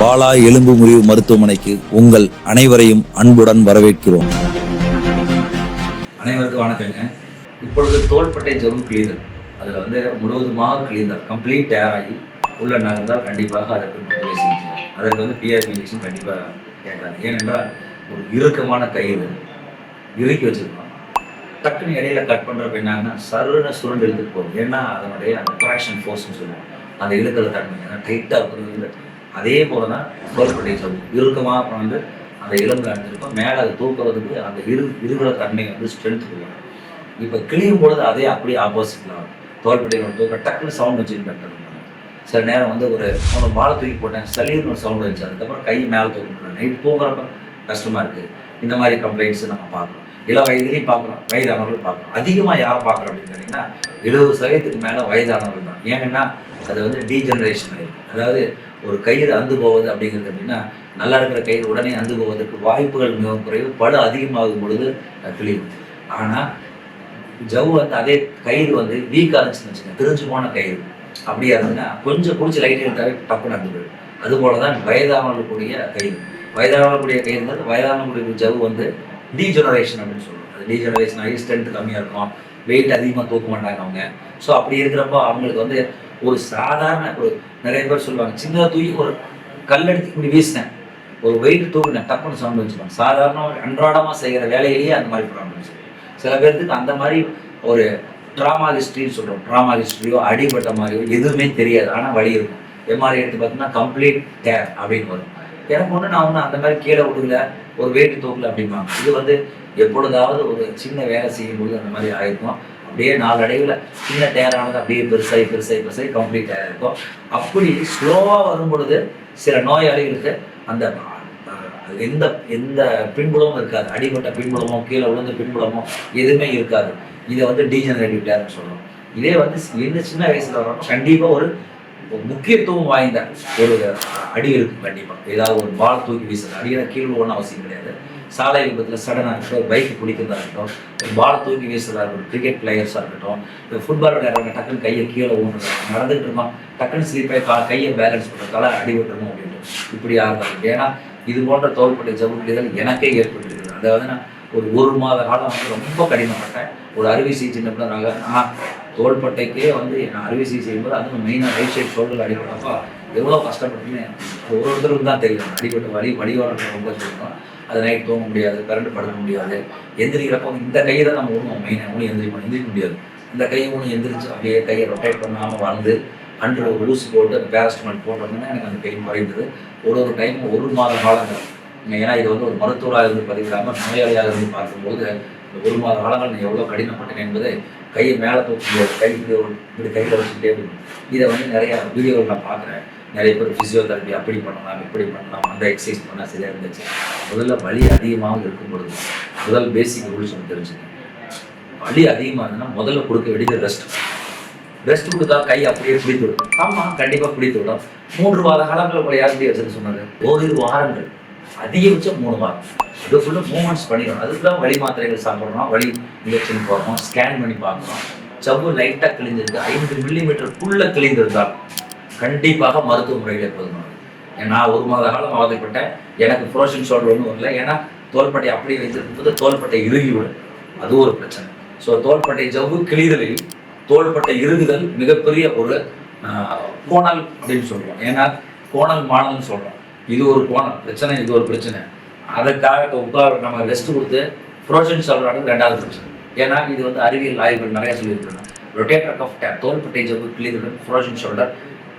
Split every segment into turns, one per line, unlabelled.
பாலா எலும்பு முறிவு மருத்துவமனைக்கு உங்கள் அனைவரையும் அன்புடன் வரவேற்கிறோம்.
அனைவருக்கும் வணக்கங்க. இப்பொழுது தோள்பட்டை ஜெபம் கிளீனர் அதில் வந்து முழுவதுமாக கிளீனர் கம்ப்ளீட் டேர் ஆகி உள்ள நகர்ந்தால் கண்டிப்பாக அதற்கு அதற்கு வந்து பிஆர்பி இன்ஜெக்ஷன் கண்டிப்பாக கேட்காது. ஏனென்றால் ஒரு இறுக்கமான கயிறு இறுக்கி வச்சிருக்கோம். டக்குன்னு இடையில கட் பண்ணுறப்ப என்னன்னா சருன சுருண்டு இழுத்துட்டு போகும். ஏன்னா அதனுடைய அந்த ட்ராக்ஷன் ஃபோர்ஸ்னு சொல்லுவாங்க அந்த இழுக்கிற தன்மை டைட்டாக இருக்கிறது அதே போல தான் தோள்பட்டை சொல்லுவோம். இறுக்கமாக அப்புறம் வந்து அந்த எலும்புல அணிஞ்சிருக்கும் மேலே அதை தூக்குறதுக்கு அந்த இரு இருக்கிற தன்மை வந்து ஸ்ட்ரென்த் கொடுக்கும். இப்போ கிளியும் பொழுது அதே அப்படியே ஆப்போசிட்ல ஆகும் தோள்பட்டையில் தூக்க டக்குன்னு சவுண்ட் வச்சுட்டு டாக்டர் சில நேரம் வந்து ஒரு ஒரு மாலை தூக்கி போட்டேன் சளீர்னு ஒரு சவுண்ட் வந்துச்சு. அதுக்கப்புறம் கை மேலே தூக்க நைட் தூங்குறப்ப கஷ்டமாக இருக்குது இந்த மாதிரி கம்ப்ளைண்ட்ஸ் நம்ம பார்க்குறோம் இளம் வயதுலையும் பார்க்குறோம் வயதானவர்கள் பார்க்குறோம் அதிகமாக யாரை பார்க்குறோம் அப்படின்னு கேட்டிங்கன்னா எழுபது சதவீதத்துக்கு மேலே வயதானவர்கள் தான். ஏன்னா அது வந்து டீஜெனரேஷன் ஆயிருக்கு அதாவது ஒரு கயிறு அந்து போவது அப்படிங்கிறது அப்படின்னா நல்லா இருக்கிற கயிறு உடனே அந்து போவதற்கு வாய்ப்புகள் மிகவும் குறைவு படு அதிகமாகும் பொழுது கிளியும் ஆனால் ஜவ் வந்து அதே கயிறு வந்து வீக்காக இருந்துச்சுன்னு வச்சுக்கோங்க திரிஞ்சு போன கயிறு. அப்படியா இருந்ததுன்னா கொஞ்சம் பிடிச்சி லைட் எடுத்தாவே டப்பு அந்து போயிடும். அதுபோல தான் வயதானவர்களுடைய கயிறு. வயதானவர்களுடைய கயிறுங்கிறது வயதானவர்களுடைய ஜவ் வந்து டீஜெனரேஷன் அப்படின்னு சொல்லுவோம் அது டீஜெனரேஷன் ஆகி ஸ்ட்ரென்த் கம்மியாக இருக்கும். வெயிட் அதிகமாக தூக்க மாட்டாங்க அவங்க. ஸோ அப்படி இருக்கிறப்போ அவங்களுக்கு வந்து ஒரு சாதாரண ஒரு நிறைய பேர் சொல்லுவாங்க சின்னதாக தூக்கி ஒரு கல் எடுத்து இப்படி வீசினேன். ஒரு வெயிட் தூக்கினேன் டப்புன்னு சவுண்ட் வச்சுப்பாங்க சாதாரண அன்றாடமாக செய்கிற வேலையிலேயே அந்த மாதிரி ப்ராப்ளம்ஸ் சில பேர்த்துக்கு அந்த மாதிரி ஒரு ட்ராமா ஹிஸ்ட்ரின்னு சொல்கிறோம் ட்ராமா ஹிஸ்ட்ரியோ அடிபட்ட மாதிரியோ எதுவுமே தெரியாது. ஆனால் வழி இருக்கும். எம்ஆர்ஐ எடுத்து பார்த்தீங்கன்னா கம்ப்ளீட் டேர் அப்படின்னு வரும். எனக்கு ஒன்று நான் ஒன்றும் அந்த மாதிரி கீழே விடுல ஒரு வெயிட் தூக்கல அப்படிம்பாங்க. இது வந்து எப்பொழுதாவது ஒரு சின்ன வேலை செய்யும்போது அந்த மாதிரி ஆயிருக்கும். அப்படியே நாளடைவில் சின்ன டயரானது அப்படியே பெருசாகி பெருசாகி பெருசாகி கம்ப்ளீட் ஆகிருக்கும் அப்படி ஸ்லோவாக வரும் பொழுது சில நோயாளிகளுக்கு அந்த எந்த எந்த பின்புலமும் இருக்காது. அடிபட்ட பின்புலமோ கீழே விழுந்த பின்புலமோ எதுவுமே இருக்காது. இதை வந்து டீஜெனரேட்டிவ் டேர்னு சொல்றோம். இதே வந்து எந்த சின்ன வயசில் வரணும் கண்டிப்பாக ஒரு முக்கியத்துவம் வாய்ந்த ஒரு அடி இருக்கும் கண்டிப்பாக ஏதாவது ஒரு பால் தூக்கி வீசுறது. அடியில் கீழே ஒன்றும் அவசியம் கிடையாது. சாலை விபத்தில் சடனாக இருக்கட்டும் பைக் பிடிக்கிறதா இருக்கட்டும் ஒரு பால் தூக்கி வீசுறதா இருக்கட்டும் கிரிக்கெட் பிளேயர்ஸாக இருக்கட்டும் இப்போ ஃபுட்பால் விளையாடுறாங்க டக்குன்னு கையை கீழே ஊன்றது நடந்துகிட்டு இருக்கோம் டக்குன்னு ஸ்லீப்பாக கா கையை பேலன்ஸ் பண்ணுறதால அடிபட்டுருமோ அப்படின்ட்டு. இப்படி ஆகிறது ஏன்னா இது போன்ற தோள்பட்டை ஜவுளிகள் எனக்கே ஏற்பட்டிருக்குது. அதாவது நான் ஒரு ஒரு மாத காலம் வந்து ரொம்ப கடினப்பட்டேன். ஒரு அறுவை சிகிச்சை நிபுணராக நான் தோள்பட்டைக்கே வந்து நான் அறுவை சிகிச்சை செய்யும்போது அதுவும் மெயினாக ரைட் சைடு ஷோல்டர் அடிபட்டப்போ எவ்வளோ கஷ்டப்பட்டுன்னு ஒரு ஒருத்தருக்கு தான் தெரியும். அடிபட்ட வழி வடிவாளர்கள் ரொம்ப சொல்லணும் அது நைட் தூங்க முடியாது கரண்ட் படுக்க முடியாது. எந்திரிக்கிறப்போ இந்த கையை தான் நம்ம ஒன்றும் மெயினாக ஒன்றும் எந்திரிக்கணும். எந்திரிக்க முடியாது. இந்த கையை ஒன்று எந்திரிச்சு அப்படியே கையை ரொட்டேட் பண்ணாமல் வந்து அன்று ஒரு ஊசி போட்டு அந்த பேரஸ்டமால் போட்டோம்னா எனக்கு அந்த பெயின் குறைந்தது. ஒரு ஒரு டைம் ஒரு மாத காலங்கள். ஏன்னா இது வந்து ஒரு மருத்துவராக இருந்து பதிவிடாமல் நோயாளியாக இருந்து பார்க்கும்போது ஒரு மாத காலங்கள் நான் எவ்வளோ கடினப்பட்டேன் என்பதை கையை மேலே தூக்க முடியாது கை இப்படி ஒரு இப்படி கையில் வச்சுக்கிட்டே இருக்கணும். இதை வந்து நிறைய வீடியோவில் நான் பார்க்குறேன். நிறைய பேர் ஃபிசியோதெரப்பி அப்படி பண்ணலாம் இப்படி பண்ணலாம் அந்த எக்ஸசைஸ் பண்ணால் சரியாக இருந்துச்சு. முதல்ல வலி அதிகமாக இருக்கும் பொழுது முதல் பேசிக் ரூல்ஸ் ஒன்று தெரிஞ்சுக்கணும். வலி அதிகமாக இருந்ததுன்னா முதல்ல கொடுக்க வேண்டியது ரெஸ்ட் ரெஸ்ட் கொடுத்தா கை அப்படியே பிடித்து விடும். ஆமாம் கண்டிப்பாக பிடித்து விடும். மூன்று வார காலங்கள் போல யார்கிட்ட வச்சுன்னு சொன்னாங்க ஓரிரு வாரங்கள். அதிகபட்சம் மூணு வாரம். அது ஃபுல்லாக மூமெண்ட்ஸ் பண்ணிடணும். அதுக்கு தான் வலி மாத்திரைகள் சாப்பிட்றோம் வலி இன்ஜெக்ஷன் போடுறோம் ஸ்கேன் பண்ணி பார்க்குறோம் சவ்வு லைட்டாக கிழிஞ்சிருக்கு. ஐம்பது மில்லிமீட்டர் ஃபுல்லாக கிழிந்திருந்தால் கண்டிப்பாக மருத்துவ முறையில் போதுமானது. ஏன்னா நான் ஒரு மாத காலம் அவதிப்பட்டேன். எனக்கு ஃப்ரோஷன் ஷோல்டர் ஒன்றும் இல்லை. ஏன்னா தோள்பட்டை அப்படியே வைத்திருக்கும்போது தோள்பட்டை இறுகி விடும் அது ஒரு பிரச்சனை. ஸோ தோள்பட்டை ஜவ்வு கிழிதலில் தோள்பட்டை இறுகுதல் மிகப்பெரிய ஒரு கோணல் அப்படின்னு சொல்கிறோம் ஏன்னா கோணல் மாணல்னு சொல்கிறோம் இது ஒரு கோணல். பிரச்சனை இது ஒரு பிரச்சனை. அதுக்காக உட்கார நம்ம ரெஸ்ட் கொடுத்து ஃப்ரோஷன் ஷோல்டர் ரெண்டாவது பிரச்சனை. ஏன்னா இது வந்து அறிவியல் ஆய்வுகள் நிறைய சொல்லியிருக்காங்க ரொட்டேட்டர் ஆஃப் டேப் தோள்பட்டை ஜவ்வு கிழிதலுடன் ஃப்ரோஷன் ஷோல்டர்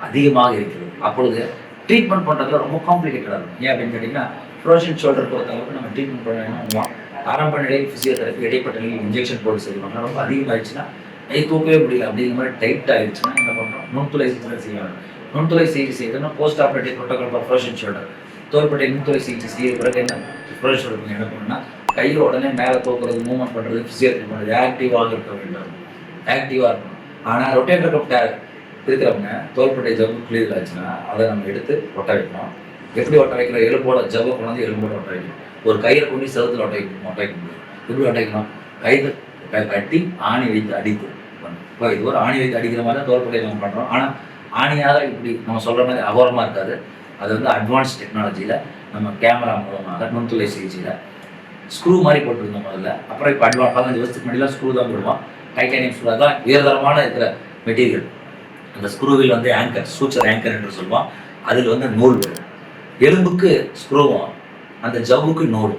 அதிகமாக இருக்கிறது. அப்பொழுது ட்ரீட்மெண்ட் பண்ணுறதுல ரொம்ப காம்ப்ளிகேட்டடாக இருக்கும். ஏன் அப்படின்னு கேட்டிங்கன்னா ஃப்ரோஷன் ஷோல்டர் பொறுத்த அளவுக்கு நம்ம ட்ரீட்மெண்ட் பண்ணணும் ஆரம்ப நிலையில் ஃபிசியோதெரப்பி இடைப்பட்ட நிலையில் இன்ஜெக்ஷன் போட்டு செய்வாங்க ரொம்ப அதிகமாகிடுச்சுன்னா கை தூக்கவே முடியல அப்படிங்கிற மாதிரி டைட் ஆயிடுச்சுன்னா என்ன பண்ணுறோம் நுண்துளை சிகிச்சை செய்வாங்க நுண்துளை சிகிச்சை செய்யணும்னா post operative protocol for frozen shoulder தோள்பட்டை நுண்துளை சிகிச்சை செய்ய பிறகு என்ன? ஃப்ரோஷன் ஷோல்டர் என்ன பண்ணணும்னா கையை உடனே மேலே தூக்குறது மூவ்மெண்ட் பண்ணுறது ஃபிசியோதெரப்பி பண்ணுறது ஆக்டிவாக இருக்க வேண்டும். ஆக்டிவாக இருக்கணும். ஆனால் ரொட்டேட்டர் கப் டேர் இருக்கிறவங்க தோள்பட்டை ஜவ்வு கிளியர் ஆச்சுன்னா அதை நம்ம எடுத்து ஒட்ட வைக்கணும். எப்படி ஒட்ட வைக்கிற எலும்போட ஜவ்வை கொண்டாந்து எலும்போட ஒட்ட வைக்கணும். ஒரு கயிறை கொண்டு செவத்தில் ஒட்ட வைக்கணும் ஒட்ட வைக்க முடியும். எப்படி ஒட்ட வைக்கணும்? கைது கட்டி ஆணி வைத்து அடித்து இப்போ இது ஒரு ஆணி வைத்து அடிக்கிற மாதிரி தான் தோல்பட்டை நம்ம பண்ணுறோம் ஆனால் ஆணியாக இப்படி நம்ம சொல்கிற மாதிரி அகோரமாக இருக்காது. அது வந்து அட்வான்ஸ் டெக்னாலஜியில் நம்ம கேமரா மூலமாக நுண்துளை சிகிச்சையில் ஸ்க்ரூ மாதிரி போட்டிருந்தோம் முதல்ல. அப்புறம் இப்போ அட்வான்ஸ் பதினஞ்சு வருஷத்துக்கு முன்னாடிலாம் ஸ்க்ரூ தான் போடுவோம். டைட்டானியம் ஸ்க்ரூ தான் உயர்தரமான இருக்கிற மெட்டீரியல் அந்த ஸ்க்ரூவில் வந்து ஆங்கர் சூச்சர் ஆங்கர் என்று சொல்லுவோம். அதில் வந்து நூல் வரும். எலும்புக்கு ஸ்க்ரூவும் அந்த ஜவ்வுக்கு நூல்.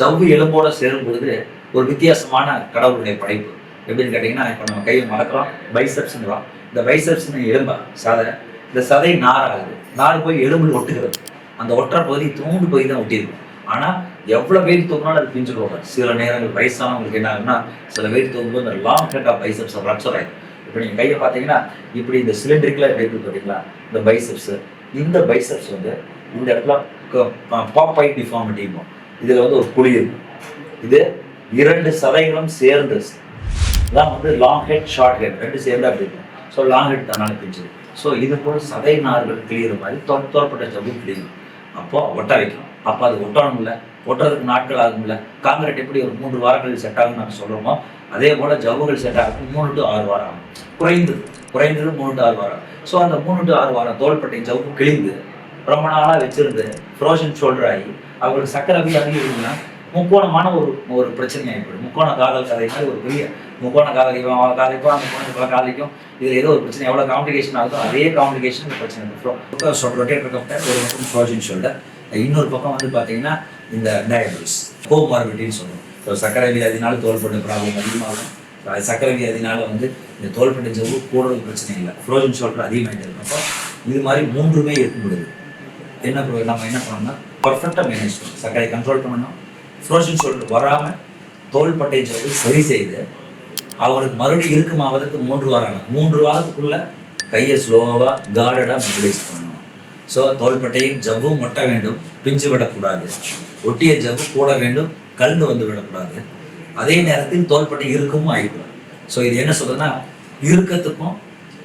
ஜவ்வு எலும்போட சேரும் பொழுது ஒரு வித்தியாசமான கடவுளுடைய படைப்பு. எப்படின்னு கேட்டிங்கன்னா இப்போ நம்ம கையை மறக்கிறோம் பைசப்ஸ்ங்கிறோம் இந்த பைசப்ஸ்னு எலும்பா சதை. இந்த சதை நாராகுது நார் போய் எலும்பில் ஒட்டுகிறது. அந்த ஒட்டுற பகுதி தூண்டு போய் தான் ஒட்டியிருக்கும். ஆனால் எவ்வளோ வெயிட் தூங்கினாலும் அது பிஞ்சு போகாது சில நேரங்கள் வயசானவங்களுக்கு என்ன ஆகுதுன்னா சில வெயிட் தூங்கும்போது long cut of biceps rupture ஆயிடும். இப்போ நீங்கள் கையை பார்த்தீங்கன்னா இப்படி இந்த சிலிண்டரிக்கலாக இப்படி இருக்குது பார்த்தீங்களா? இந்த பைசப்ஸு. இந்த பைசப்ஸ் வந்து இந்த இடத்துல பாப்பை டிஃபார்மிட்டிமோ இதில் வந்து ஒரு குழி இருக்கும் இது இரண்டு சதைகளும் சேர்ந்து தான் வந்து லாங் ஹெட் ஷார்ட் ஹெட் ரெண்டு சேர்ந்தா அப்படி இருக்கும். ஸோ லாங் ஹெட் தன்னால பிரிஞ்சது. ஸோ இது போல் சதை நார்கள் கிளியிற மாதிரி தொ தோற்பட்ட ஜவ்வு கிளியும் அப்போ ஒட்ட வைக்கணும். அப்போ அது ஒட்டணும்ல. ஒட்டுறதுக்கு நாட்கள் ஆகும்ல. காங்கிரீட் எப்படி ஒரு மூன்று வாரங்களில் செட் ஆகும்னு நாங்கள் சொல்கிறோமோ அதே போல் ஜவ்வுகள் செட் ஆகும் மூணு டு ஆறு வாரம் ஆகும் குறைந்தது. குறைந்தது மூணு டு ஆறு வாரம். ஸோ அந்த மூணு டு ஆறு வாரம் தோள்பட்டை ஜவ்வு கிழிந்து ரொம்ப நாளாக வச்சிருந்து ஃப்ரோஷன் ஷோல்டர் ஆகி அவங்களுக்கு சக்கரை வியாதி இருந்ததுன்னா முக்கோணமான ஒரு ஒரு பிரச்சனை ஏற்படும். முக்கோண காதல் கதை மாதிரி ஒரு பெரிய முக்கோண காதல் இவன் அவன் காதலிக்கும் அந்த முக்கோண இவன் காதலிக்கும். இதில் ஏதோ ஒரு பிரச்சனை எவ்வளோ காம்ப்ளிகேஷன் ஆகுதோ அதே காம்ப்ளிகேஷன் பிரச்சனை ரொட்டேட்டர் கப்டர் ஒரு பக்கம் ஃப்ரோஷன் ஷோல்டர் இன்னொரு பக்கம் வந்து பார்த்தீங்கன்னா இந்த டயபிட்டிஸ் கோமார்பிட்டின்னு சொல்லுவோம். ஸோ சக்கரை வியாதினால தோள்பட்ட ப்ராப்ளம் அதிகமாகும். அது சக்கரை வியாதினால வந்து இந்த தோள்பட்ட ஜவ்வு கூடுதல் பிரச்சனை இல்லை. ஃப்ரோசன் ஷோல்டர் அதிகமாகிட்டு இருக்கப்போ இது மாதிரி மூன்றுமே இருக்க என்ன நம்ம என்ன பண்ணோம்னா பர்ஃபெக்டாக மேனேஜ் பண்ணணும். சர்க்கரை கண்ட்ரோல் பண்ணணும். ஃப்ரோசன் ஷோல்டர் வராமல் தோள்பட்டை ஜவ்வு சரி செய்து அவருக்கு மறுபடியும் இருக்குமாவதற்கு மூன்று வாரம் ஆகும். மூன்று வாரத்துக்குள்ள கையை ஸ்லோவாக கார்டடாக மொபிலைஸ் பண்ணணும். ஸோ தோல்பட்டையும் ஜவ்வும் ஒட்ட வேண்டும். பிஞ்சு விடக்கூடாது. ஒட்டிய ஜவ்வு கூட வேண்டும். கலந்து வந்து விடக்கூடாது. அதே நேரத்தில் தோள்பட்டை இறுக்கமும் ஆகிக்கூடாது ஸோ இது என்ன சொல்றதுன்னா இறுக்கத்துக்கும்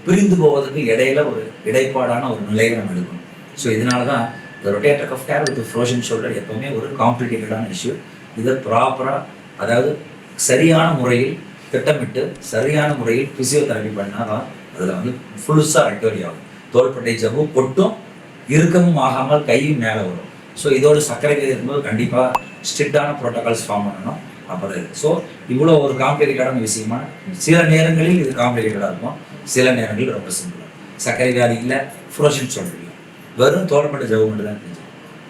பிரிந்து போவதற்கும் இடையில ஒரு இடைப்பாடான ஒரு நிலையை நம்ம எடுக்கணும். ஸோ இதனால தான் இந்த rotator of tear with frozen shoulder எப்பவுமே ஒரு காம்ப்ளிகேட்டடான இஷ்யூ இதை ப்ராப்பராக அதாவது சரியான முறையில் திட்டமிட்டு சரியான முறையில் ஃபிசியோதெரபி பண்ணால் தான் அதில் வந்து ஃபுல்ஸாக ரெக்கவரி ஆகும். தோள்பட்டை ஜவ்வு கொட்டும் இறுக்கமும் ஆகாமல் கையும் மேலே வரும். ஸோ இதோட சர்க்கரை வியாதி இருக்கும்போது கண்டிப்பாக ஸ்ட்ரிக்டான ப்ரோட்டோகால்ஸ் ஃபார்ம் பண்ணணும். அப்புறம் ஸோ இவ்வளோ ஒரு காம்ப்ளிகேட்டடான விஷயமா சில நேரங்களில் இது காம்ப்ளிகேட்டடாக இருக்கும். சில நேரங்களில் ரொம்ப சிம்பிளாக சர்க்கரை வியாதி இல்லை ஃப்ரோஷன் சொல்கிறீங்க வெறும் தோள்பட்டை ஜவு மட்டும் தான் கிழிஞ்சு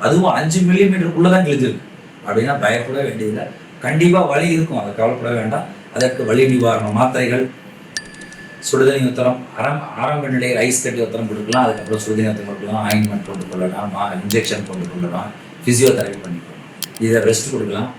அதுவும் அஞ்சு மில்லிமீட்டருக்குள்ளே தான் கிழிஞ்சிருக்கு. அப்படின்னா பயப்பட வேண்டியதில்லை. கண்டிப்பாக வலி இருக்கும். அதை கவலைப்பட வேண்டாம். அதற்கு வலி நிவாரண மாத்திரைகள் சுடுதண்ணி உத்தரம் அரம் ஆரம்ப நிலையில் ஐஸ் கட்டி உத்தரம் கொடுக்கலாம். அதுக்கப்புறம் சுடுதண்ணி உத்தரம் கொடுக்கலாம். ஆயின்மெண்ட் கொண்டு கொள்ளலாம். இன்ஜெக்ஷன் கொண்டு கொள்ளலாம். ஃபிசியோதெரபி பண்ணிக்கலாம் இதை ரெஸ்ட் கொடுக்கலாம்.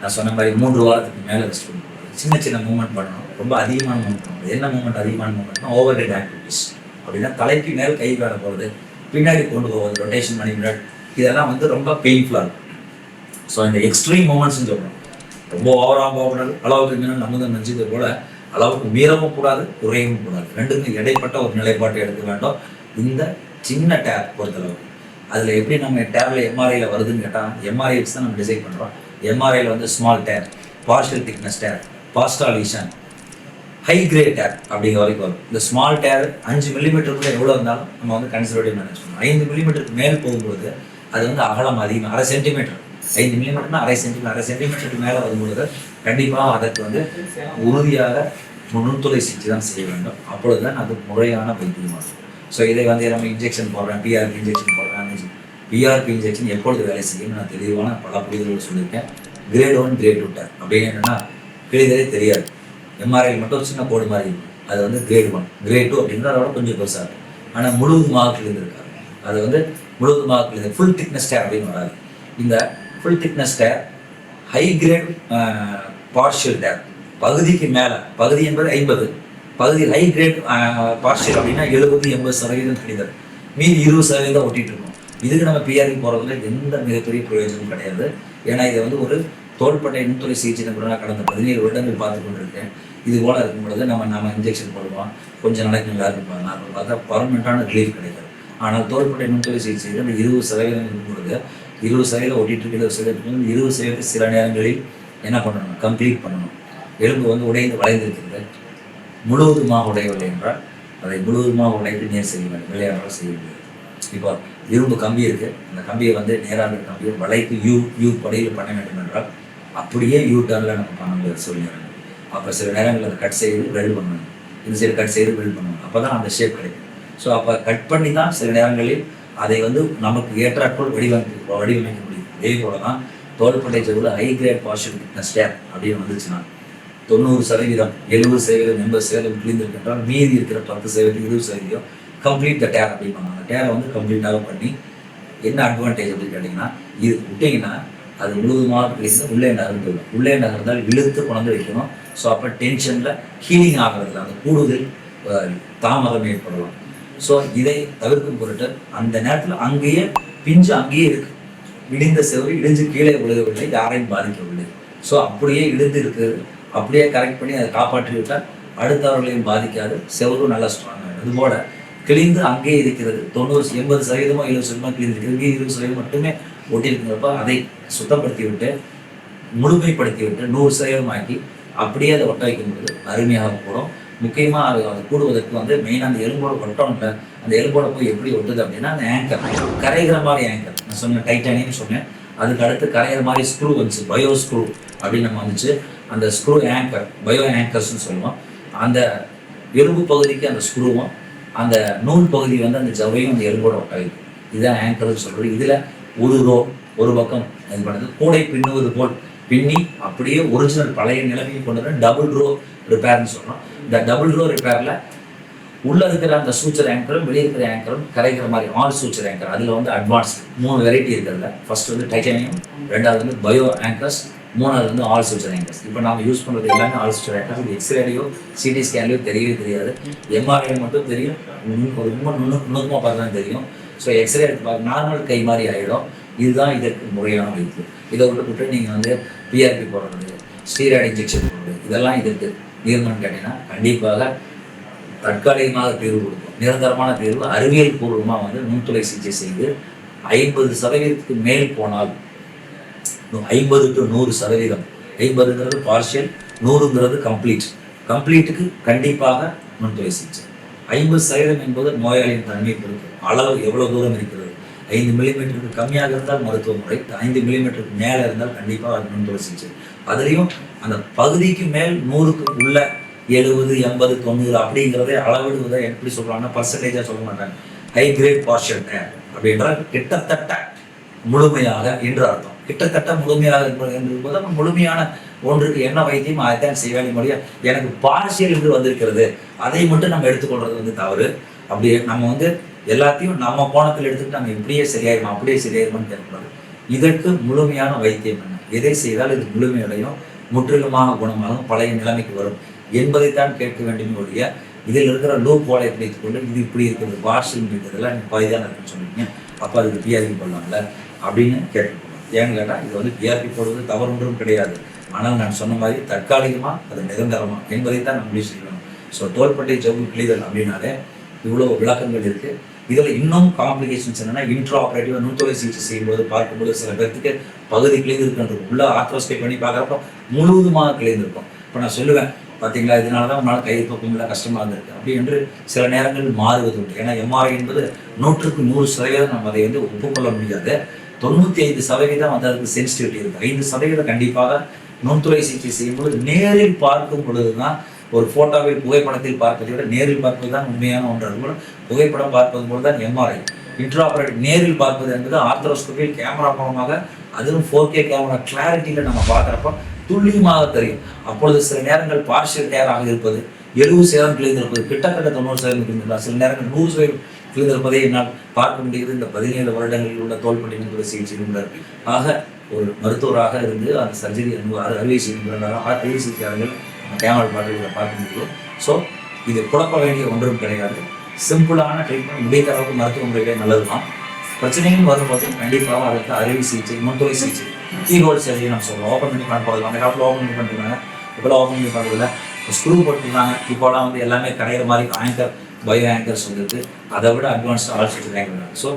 நான் சொன்ன மாதிரி மூன்று வாரத்துக்கு மேலே ரெஸ்ட் கொடுக்கலாம் சின்ன சின்ன மூமெண்ட் பண்ணணும். ரொம்ப அதிகமான மூமெண்ட் பண்ணணும் என்ன மூமெண்ட் அதிகமான மூமெண்ட்னா ஓவர் ஹெட் ஆக்டிவிட்டிஸ் அப்படின்னா தலைக்கு மேல் கை வேலை போகிறது பின்னாடி கொண்டு போவது ரொட்டேஷன் பண்ணி முன்னாடி. இதெல்லாம் வந்து ரொம்ப பெயின்ஃபுல்லாக இருக்கும். ஸோ இந்த எக்ஸ்ட்ரீம் மூமெண்ட்ஸ்னு சொல்கிறோம் ரொம்ப ஓவராக போகக்கூடாது. அளவுக்கு மீனும் நம்ம நினச்சது போல அளவுக்கு மீறவும் கூடாது குறையவும் கூடாது. ரெண்டுக்கும் இடைப்பட்ட ஒரு நிலைப்பாட்டை எடுக்க வேண்டும். இந்த சின்ன டேப் பொறுத்தளவுக்கு அதில் எப்படி நம்ம டேப்ல எம்ஆர்ஐயில் வருதுன்னு கேட்டால் எம்ஆர்ஐ வச்சு தான் நம்ம டிசைட் பண்ணுறோம் எம்ஆர்ஐயில் வந்து small tear partial thickness tear பாஸ்டாலிஷன் high grade tear அப்படிங்கிற வரைக்கும் வரும். இந்த ஸ்மால் டேர் அஞ்சு மில்லிமீட்டருக்குள்ள எவ்வளோ இருந்தாலும் நம்ம வந்து கன்சர்வேட்டிவ் மேனேஜ் பண்ணணும் ஐந்து மில்லிமீட்டருக்கு மேல் போகும்போது அது வந்து அகலம் அதிகம் அரை சென்டிமீட்டர் ஐந்து மில்லிமீட்டர்னா அரை சென்டிமீட்டர் அரை சென்டிமீட்டருக்கு மேலே வரும்பொழுது கண்டிப்பாக அதற்கு வந்து உறுதியாக நுண்துளை சிகிச்சை தான் செய்ய வேண்டும். அப்பொழுது தான் அது முறையான வைத்தியமாகும். ஸோ இதை வந்து நம்ம இன்ஜெக்ஷன் போடுறேன் பிஆர்பி இன்ஜெக்ஷன் போடுறேன் பிஆர்பி இன்ஜெக்ஷன் எப்பொழுது வேலை செய்யும் நான் தெளிவான பல புரிதல்கள் சொல்லியிருக்கேன். Grade one grade two tape அப்படின்னு என்னன்னா கிழிதலே தெரியாது. எம்ஆர்ஐ மட்டும் சின்ன கோடு மாதிரி அது வந்து கிரேட் ஒன் கிரேட் டூ அப்படின்னா அதோட கொஞ்சம் பெருசாக இருக்கும். ஆனால் முழுவதுமாக கிழிந்திருக்காரு அது வந்து முழுவதுமாக கிழிந்து ஃபுல் திக்னஸ் டேர் அப்படின்னு வராது. இந்த full thickness tear high grade partial tear பகுதிக்கு மேலே பகுதி என்பது ஐம்பது. பகுதி ஹை கிரேட் பார்ஷியல் அப்படின்னா எழுபது எண்பது சதவீதம் கிழிதல் மீதி இருபது சதவீதம் ஒட்டிட்டு இருக்கும். இதுக்கு நம்ம பிஆர்பி போகிறதுல எந்த மிகப்பெரிய பிரயோஜனமும் கிடையாது. ஏன்னா இதை வந்து ஒரு தோள்பட்டை இன்துறை சிகிச்சை கூட நான் கடந்த பதினேழு வருடங்கள் பார்த்து கொண்டிருக்கேன். இது போல இருக்கும் பொழுது நம்ம நம்ம இன்ஜெக்ஷன் போடுவோம். கொஞ்சம் நாளைக்கு நல்லா இருப்பாங்க நார்மல் பார்த்தா பர்மனெண்ட்டான ரிலீஃப் கிடைக்காது ஆனால் தோள்பட்டை நுண்துளை சிகிச்சையில் இந்த இருபது சதவீதம் இருக்கும் பொழுது இருபது சதவீதம் ஒட்டிட்டு இருக்கிற இருபது சதவீதம் இருபது சதவீதம் சில நேரங்களில் என்ன பண்ணணும்? கம்ப்ளீட் பண்ணணும். எலும்பு வந்து உடைந்து வளைந்திருக்கிறது. முழுவதுமாக உடையவில்லை என்றால் அதை முழுவதுமாக உடைத்து நேர் செய்ய வேண்டும் விளையாட செய்ய முடியாது. இப்போ இரும்பு கம்பி இருக்கு. அந்த கம்பியை வந்து நேராக இருக்கிற கம்பியை வளைத்து யூ யூ படையில் பண்ண வேண்டும் என்றால் அப்படியே யூ டர்னில் நம்ம பண்ண முடியாது சொல்லிடுறாங்க அப்போ சில நேரங்களில் அதை கட் செய்து வெல்ட் பண்ணணும். இந்த சைடு கட் செய்து வெல்ட் பண்ணணும். அப்போ தான் அந்த ஷேப் கிடைக்கும். ஸோ அப்போ கட் பண்ணி தான் சில நேரங்களில் அதை வந்து நமக்கு ஏற்றாற்போல் வடிவமைக்க வடிவமைக்க முடியும். இதே போல தான் தோள்பட்டை செவ்வளவு ஹை கிரேட் பாஷன் ஃபிட்னஸ் அப்படின்னு வந்துச்சுன்னா தொண்ணூறு சதவீதம் எழுபது சதவீதம் எண்பது சதவீதம் கிழிந்திருக்கின்றால் மீதி இருக்கிற பத்து சதவீதம் இருபது சதவீதம் கம்ப்ளீட் த டேர் அப்படிம்பாங்க. அந்த டேரை வந்து கம்ப்ளீட்டாக பண்ணி என்ன அட்வான்டேஜ் அப்படின்னு கேட்டிங்கன்னா இது விட்டிங்கன்னா அது முழுவதுமாக கிழிந்து உள்ளே நகர்ந்து உள்ளே நகர்ந்தால் இழுத்து கொண்டு வைக்கணும். ஸோ அப்போ டென்ஷனில் ஹீலிங் ஆகிறதுல அந்த கூடுதல் தாமதம் ஏற்படலாம். ஸோ இதை தவிர்க்கும் பொருட்டு அந்த நேரத்தில் அங்கேயே பிஞ்சு அங்கேயே இருக்கு. இடிந்த செவரு இடிஞ்சு கீழே விழுகவில்லை யாரையும் பாதிக்கவில்லை. ஸோ அப்படியே இடிந்து இருக்குது அப்படியே கரெக்ட் பண்ணி அதை காப்பாற்றி விட்டால் அடுத்தவர்களையும் பாதிக்காது. செவரும் நல்லா ஸ்ட்ராங் அதுபோல கிழிந்து அங்கேயே இருக்கிறது. தொண்ணூறு எண்பது சதவீதமோ எழுபது சதவீதமோ கிழிந்திருக்கிறது மீதி இருபது சதவீதம் மட்டுமே ஒட்டியிருக்கிறப்ப அதை சுத்தப்படுத்தி விட்டு முழுமைப்படுத்தி விட்டு நூறு சதவீதம் ஆக்கி அப்படியே அதை ஒட்ட வைக்கும்போது அருமையாக கூடும் முக்கியமாக அது அது கூடுவதற்கு வந்து மெயினாக அந்த எலும்போட ஒட்டணும்ல அந்த எலும்போட போய் எப்படி ஒட்டுது அப்படின்னா அந்த ஆங்கர் கரைகிற மாதிரி ஆங்கர் நான் சொன்னேன் டைட்டானியம் சொன்னேன். அதுக்கு அடுத்து கரைகிற மாதிரி ஸ்க்ரூ வந்துச்சு. பயோ ஸ்க்ரூ அப்படின்னு நம்ம வந்துச்சு. அந்த ஸ்க்ரூ ஆங்கர் பயோ ஆங்கர்ஸ்னு சொல்லுவோம். அந்த எலும்பு பகுதிக்கு அந்த ஸ்க்ரூவும் அந்த நூல் பகுதி வந்து அந்த ஜவையும் அந்த எலும்போட ஒட்ட இதுதான் ஆங்கர்னு சொல்கிறது இதில் ஒரு ரோ ஒரு பக்கம் இது பண்ணுது கூடை பின்னுவது போல் பின்னி அப்படியே ஒரிஜினல் பழைய நிலைமையை கொண்டு வர டபுள் ரோ ரிப்பேர்னு சொல்கிறோம் இந்த டபுள் ரோ ரிப்பேரில் உள்ள இருக்கிற அந்த சூச்சர் ஆங்கரும் வெளியே இருக்கிற ஆங்கரும் கரைக்கிற மாதிரி ஆல் சூச்சர் ஆங்கர் அதில் வந்து அட்வான்ஸ் மூணு வெரைட்டி இருக்கிறதுல ஃபர்ஸ்ட் வந்து டைட்டானியம் ரெண்டாவது வந்து பயோ ஆங்கர்ஸ் மூணாவது வந்து ஆல் சூச்சர் ஆங்கர்ஸ் இப்போ நம்ம யூஸ் பண்ணுறது எல்லாமே ஆல் சூச்சர் ஆங்கர்ஸ் இது எக்ஸ்ரேலையோ சிடி ஸ்கேன்லையோ தெரியவே தெரியாது. எம்ஆர்ஐ மட்டும் தெரியும். ரொம்ப நுண்ணு நுணுக்கமாக பார்த்தா தான் தெரியும். ஸோ எக்ஸ்ரே எடுத்து பார்க்க நார்மல் கை மாதிரி ஆகிடும் இதுதான் இதற்கு முறையான வைப்பு இதை விட்டு நீங்கள் வந்து பிஆர்பி போடுறது ஸ்டீராய்டு இன்ஜெக்ஷன் போடுறது இதெல்லாம் இதற்கு தீர்மானம் கேட்டீங்கன்னா கண்டிப்பாக தற்காலிகமாக தீர்வு கொடுக்கும். நிரந்தரமான தீர்வு அறிவியல் பூர்வமாக வந்து நுண்துளை சிகிச்சை செய்து ஐம்பது சதவீதத்துக்கு மேல் போனால் ஐம்பது டு நூறு சதவீதம். ஐம்பதுங்கிறது பார்ஷியல் நூறுங்கிறது கம்ப்ளீட் கம்ப்ளீட்டுக்கு கண்டிப்பாக நுண்துளை சிகிச்சை ஐம்பது சதவீதம் என்பது நோயாளியின் தன்மை பொறுத்து அளவு எவ்வளவு தூரம் இருக்கிறது? ஐந்து மில்லிமீட்டருக்கு கம்மியாக இருந்தால் மருத்துவ முறை ஐந்து மில்லிமீட்டருக்கு மேலே இருந்தால் கண்டிப்பாக அது நுண்துளை சிகிச்சை அதுலேயும் அந்த பகுதிக்கு மேல் நூறுக்கு உள்ள எழுபது எண்பது தொண்ணூறு அப்படிங்கிறதே அளவிடுவதை எப்படி சொல்கிறாங்கன்னா பர்சன்டேஜாக சொல்ல மாட்டாங்க. ஹை கிரேட் பார்ஷியல் டேர் அப்படின்றால் கிட்டத்தட்ட முழுமையாக என்று அர்த்தம். கிட்டத்தட்ட முழுமையாக என்பது முழுமையான ஒன்றுக்கு என்ன வைத்தியம் அதைத்தான் செய்ய வேண்டிய முடியும் எனக்கு பார்சியல் என்று வந்திருக்கிறது. அதை மட்டும் நம்ம எடுத்துக்கொள்றது வந்து தவறு. அப்படி நம்ம வந்து எல்லாத்தையும் நம்ம கோணத்தில் எடுத்துக்கிட்டு நம்ம இப்படியே சரியாயிருமா அப்படியே சரியாயிருமான்னு கேட்கக்கூடாது இதற்கு முழுமையான வைத்தியம் என்ன? எதை செய்தால் இது முழுமையடையும் முற்றிலுமாக குணமாகும் பழைய நிலைமைக்கு வரும் என்பதைத்தான் கேட்க வேண்டும் ஒழிய இதில் இருக்கிற லூப் வாழை பிடித்துக் கொண்டு இது இப்படி இருக்கிறது பார்ஷல் இருக்கிறதுல நீங்க பகுதியான இருக்குன்னு சொன்னீங்க. அப்போ அதுக்கு பிஆர்வி பண்ணலாம்ல அப்படின்னு கேட்டுக்கணும் ஏன்னு கேட்டால் இது வந்து பிஆர்பி போடுவது தவறு ஒன்றும் கிடையாது. ஆனால் நான் சொன்ன மாதிரி தற்காலிகமாக அது நிரந்தரமா என்பதை தான் நான் முடிவு செய்யணும் ஸோ தோள்பட்டை ஜவ்வு கிளிதல் அப்படின்னாலே இவ்வளோ விளக்கங்கள் இருக்குது இதில் இன்னும் காம்ப்ளிகேஷன்ஸ் என்னென்னா இன்ட்ரா ஆப்ரேட்டிவாக நுண்துளை சிகிச்சை செய்யும்போது பார்க்கும்போது சில பேர்த்துக்கு பகுதி கிழிந்திருக்கின்றது உள்ள ஆத்ரோஸ்கை பண்ணி பார்க்குறப்ப முழுவதுமாக கிழிந்திருக்கும் இப்போ நான் சொல்லுவேன் பார்த்தீங்களா இதனால தான் உன்னால் கை தூக்க கஷ்டமாக இருந்திருக்கு. அப்படி என்று சில நேரங்கள் மாறுவது உண்டு. ஏன்னா எம்ஆர்ஐ என்பது நூற்றுக்கு நூறு சதவீதம் நம்ம அதை வந்து ஒப்புக்கொள்ள முடியாது. தொண்ணூற்றி ஐந்து சதவீதம் வந்து அதுக்கு சென்சிட்டிவிட்டி இருக்கு. ஐந்து சதவீதம் கண்டிப்பாக நுண்துறை சிகிச்சை செய்யும்போது நேரில் பார்க்கும் பொழுது தான் ஒரு போட்டோவில் புகைப்படத்தில் பார்ப்பதை விட நேரில் பார்ப்பது தான் உண்மையான ஒன்று. கூட புகைப்படம் பார்ப்பது போல தான் எம்ஆர்ஐ இன்ட்ராபரேட் நேரில் பார்ப்பது என்பது ஆர்த்தரோஸ்கோபியில் கேமரா மூலமாக அதுவும் ஃபோர் கே கேமரா கிளாரிட்டியில் நம்ம பார்க்குறப்ப துல்லியமாக தெரியும். அப்பொழுது சில நேரங்கள் பார்ஷியல் டேராக இருப்பது எழுபது சதவீதம் கிழிந்திருப்பது கிட்டத்தட்ட தொண்ணூறு சதவீதம் கிழிந்திருக்கலாம் சில நேரங்கள் நூறு சதவீதம் கிழிந்திருப்பதை என்னால் பார்க்க முடிகிறது. இந்த பதினேழு வருடங்களில் உள்ள தோள்பட்டை நுண்துளை சிகிச்சை நிபுணர் ஆக ஒரு மருத்துவராக இருந்து அந்த சர்ஜரி அறுவை சிகிச்சை நிபுணராக அறுவை சிகிச்சையாளர்கள் கேமல் பாடல்களை பார்க்க முடியும். ஸோ இது குழப்ப வேண்டிய ஒன்றும் கிடையாது. சிம்பிளான ட்ரீட்மெண்ட் முடிந்த அளவுக்கு மருத்துவ முறைகளே நல்லதுதான். பிரச்சனைகள் வரும்போது கண்டிப்பாக அதுக்கு அறுவை சிகிச்சை நுண்துளை சிகிச்சை கீபோர்டு சர்ஜரி நம்ம சொல்லுவோம் ஓப்பன் பண்ணி பண்ண போகலாம் அந்த காலத்தில் ஓப்பன் பண்ணி பண்ணிருந்தாங்க இப்போலாம் ஓப்பன் பண்ணி பண்ணுறதில்ல ஸ்க்ரூ போட்டுருந்தாங்க. இப்போலாம் வந்து எல்லாமே கரையிற மாதிரி ஆங்கர் பயோ ஆங்கர்ஸ் வந்துருக்கு அதை விட அட்வான்ஸ்ட் ஆல்சோ ஆங்கர் ஸோ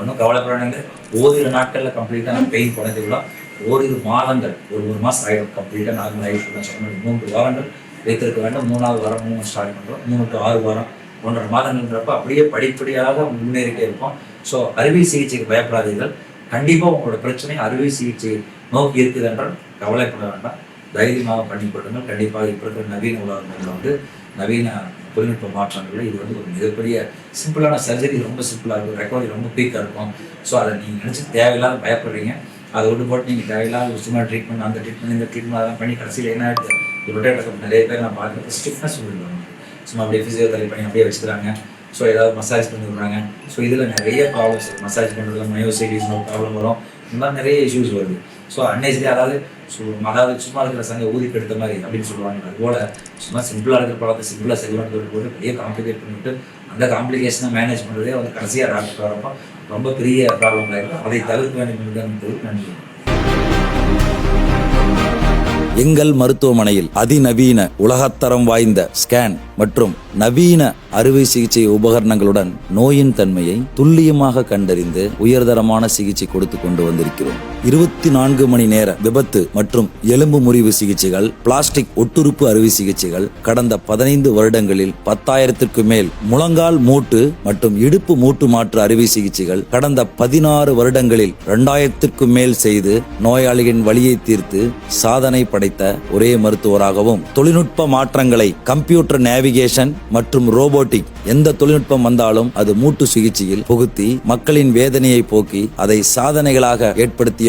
ஒன்றும் கவலைப்படாங்க ஓரிரு நாட்களில் கம்ப்ளீட்டாக பெயின் குறைந்துவிடும் ஓரிரு மாதங்கள் ஒரு ஒரு மாதம் ஆகிடும் கம்ப்ளீட்டாக நார்மல் ஆகிடுச்சு சொன்ன மூன்று வாரங்கள் வைத்திருக்க வேண்டும். மூணாவது வாரம் மூணு ஸ்டார்ட் பண்ணுறோம். மூணு டு ஆறு வாரம் ஒன்றரை மாதங்கள்ன்றப்ப அப்படியே படிப்படியாக முன்னேறிட்டே இருப்போம். ஸோ அறுவை சிகிச்சைக்கு பயப்படாதீர்கள். கண்டிப்பாக உங்களோட பிரச்சனை அறுவை சிகிச்சை நோக்கி இருக்குது என்றால் கவலைப்பட வேண்டாம். தைரியமாக பண்ணி கொடுங்கள் கண்டிப்பாக இப்போ இருக்கிற நவீன உலகங்களில் வந்து நவீன தொழில்நுட்ப மாற்றங்களில் இது வந்து ஒரு மிகப்பெரிய சிம்பிளான சர்ஜரி ரொம்ப சிம்பிளாக இருக்கும். ரெக்கவரி ரொம்ப குயிக்காக இருக்கும். ஸோ அதை நீங்கள் நினச்சி தேவையில்லாத பயப்படுறீங்க. அதை விட்டு போட்டு நீங்கள் தேவையில்லாத ஒரு சும்மா ட்ரீட்மெண்ட் அந்த ட்ரீட்மெண்ட் இந்த ட்ரீட்மெண்ட் அதெல்லாம் பண்ணி கடைசியில் என்ன ஆகிடுது ரொட்டேட்டர் நிறைய பேர் நான் பார்க்குறது ஸ்டிஃப்னஸ் சொல்லிடுவாங்க சும்மா அப்படியே ஃபிசியோதெரபி பண்ணி அப்படியே வச்சுக்கிறாங்க. ஸோ ஏதாவது மசாஜ் பண்ணி விடுறாங்க. ஸோ இதில் நிறைய ப்ராப்ளம்ஸ் மசாஜ் பண்ணுறதுல மயோசைடிஸ் ப்ராப்ளம் வரும். இந்த மாதிரி நிறைய இஷ்யூஸ் வருது. ஸோ அன்னேஜ்லி அதாவது ஸோ அதாவது சும்மா இருக்கிற சங்க ஊதி கெடுத்த மாதிரி அப்படின்னு சொல்லுவாங்க. அதுபோல் சும்மா சிம்பிளாக இருக்கிற படத்தை சிம்பிளாக செய்யணும்னு போட்டு பெரிய காம்ப்ளிகேட் பண்ணிவிட்டு அந்த காம்ப்ளிகேஷனை மேனேஜ் பண்ணுறதே வந்து கடைசியாக டாக்டர் வரப்போ ரொம்ப பெரிய ப்ராப்ளம் ஆகிடும் அதை தவிர்க்க வேண்டும் என்று நன்றி
எங்கள் மருத்துவமனையில் அதிநவீன உலகத்தரம் வாய்ந்த ஸ்கேன் மற்றும் நவீன அறுவை சிகிச்சை உபகரணங்களுடன் நோயின் தன்மையை துல்லியமாக கண்டறிந்து உயர்தரமான சிகிச்சை கொடுத்து கொண்டு வந்திருக்கிறோம். இருபத்தி நான்கு மணி நேர விபத்து மற்றும் எலும்பு முறிவு சிகிச்சைகள் பிளாஸ்டிக் ஒட்டுறுப்பு அறுவை சிகிச்சைகள் கடந்த பதினைந்து வருடங்களில் பத்தாயிரத்திற்கு மேல் முழங்கால் மூட்டு மற்றும் இடுப்பு மூட்டு மாற்று அறுவை சிகிச்சைகள் கடந்த பதினாறு வருடங்களில் இரண்டாயிரத்திற்கும் மேல் செய்து நோயாளிகளின் வழியை தீர்த்து சாதனை படைத்த ஒரே மருத்துவராகவும் தொழில்நுட்ப மாற்றங்களை கம்ப்யூட்டர் நேவிகேஷன் மற்றும் ரோபோட்டிக் எந்த தொழில்நுட்பம் வந்தாலும் அது மூட்டு சிகிச்சையில் புகுத்தி மக்களின் வேதனையை போக்கி அதை சாதனைகளாக ஏற்படுத்திய